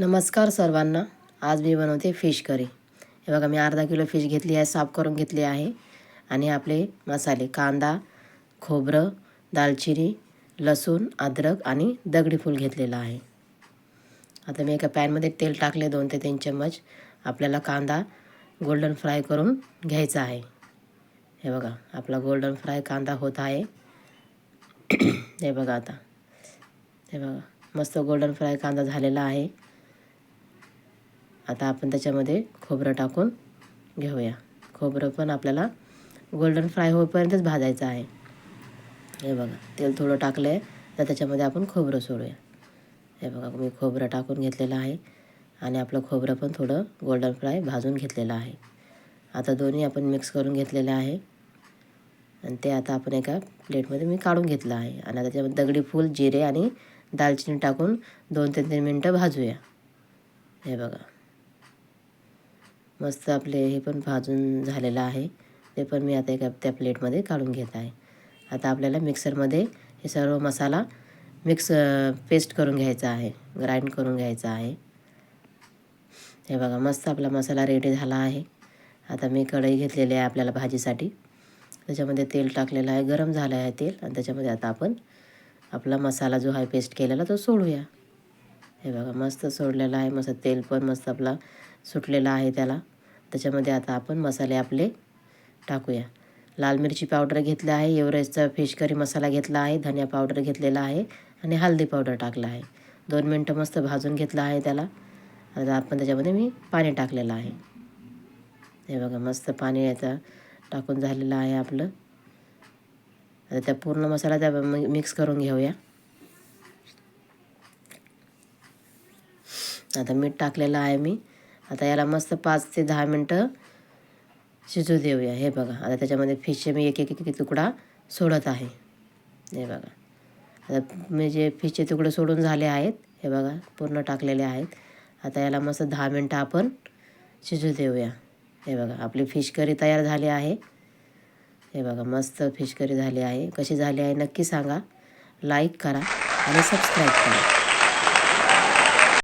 नमस्कार सर्वांना. आज मी बनवते फिश करी. हे बघा मी अर्धा किलो फिश घेतली आहे साफ करून घेतली आहे. आणि आपले मसाले कांदा खोबरं दालचिनी लसूण अद्रक आणि दगडी फूल घेतलेलं आहे. आता मी एका पॅनमध्ये तेल टाकले दोन ते तीन चम्मच. आपल्याला कांदा गोल्डन फ्राय करून घ्यायचा आहे. हे बघा आपला गोल्डन फ्राय कांदा होत आहे. हे बघा आता. हे बघा मस्त गोल्डन फ्राय कांदा झालेला आहे. आता आपण त्याच्यामध्ये खोबरं टाकून घेऊया. खोबरं पण आपल्याला गोल्डन फ्राय होईपर्यंतच भाजायचं आहे. हे बघा तेल थोडं टाकलं आहे तर त्याच्यामध्ये आपण खोबरं सोडूया. हे बघा मी खोबरं टाकून घेतलेलं आहे आणि आपलं खोबरं पण थोडं गोल्डन फ्राय भाजून घेतलेलं आहे. आता दोन्ही आपण मिक्स करून घेतलेलं आहे. आणि ते आता आपण एका प्लेटमध्ये मी काढून घेतलं आहे. आणि आता त्याच्यामध्ये दगडी फूल जिरे आणि दालचिनी टाकून दोन ते तीन मिनटं भाजूया. हे बघा. मस्त आपले हे पण भाजून झालेलं आहे. ते पण मी आता एका त्या प्लेटमध्ये काढून घेत आहे. आता आपल्याला मिक्सरमध्ये हे सर्व मसाला मिक्स पेस्ट करून घ्यायचा आहे. ग्राइंड करून घ्यायचा आहे. हे बघा मस्त आपला मसाला रेडी झाला आहे. आता मी कढई घेतलेली आहे आपल्याला भाजीसाठी. त्याच्यामध्ये तेल टाकलेलं आहे. गरम झालं आहे तेल. आणि त्याच्यामध्ये आता आपण आपला मसाला जो आहे पेस्ट केलेला तो सोडूया. हे बघा मस्त सोडलेला आहे. मस्त तेल पण मस्त आपला सुटलेला आहे त्याला. त्याच्यामध्ये आता आपण मसाले आपले टाकूया. लाल मिरची पावडर घेतला आहे एवरेजचा फिश करी मसाला घेतला आहे धनिया पावडर घेतलेला आहे आणि हळदी पावडर टाकला आहे. दोन मिनटं मस्त भाजून घेतलं आहे त्याला. आता आपण त्याच्यामध्ये मी पाणी टाकलेलं आहे. हे बघा मस्त पाणी याचा टाकून झालेलं आहे आपलं. आता त्या पूर्ण मसाला त्या मिक्स करून घेऊया. आता मीठ टाकलेलं आहे मी. आता याला मस्त पाच ते दहा मिनटं शिजू देऊया. हे बघा आता त्याच्यामध्ये फिशचे मी एक एक एक तुकडा सोडत आहे. हे बघा. आता मी जे फिशचे तुकडे सोडून झाले आहेत हे बघा पूर्ण टाकलेले आहेत. आता याला मस्त दहा मिनटं आपण शिजू देऊया. हे बघा आपली फिश करी तयार झाली आहे. हे बघा मस्त फिश करी झाली आहे. कशी झाली आहे नक्की सांगा. लाईक करा आणि सबस्क्राईब करा.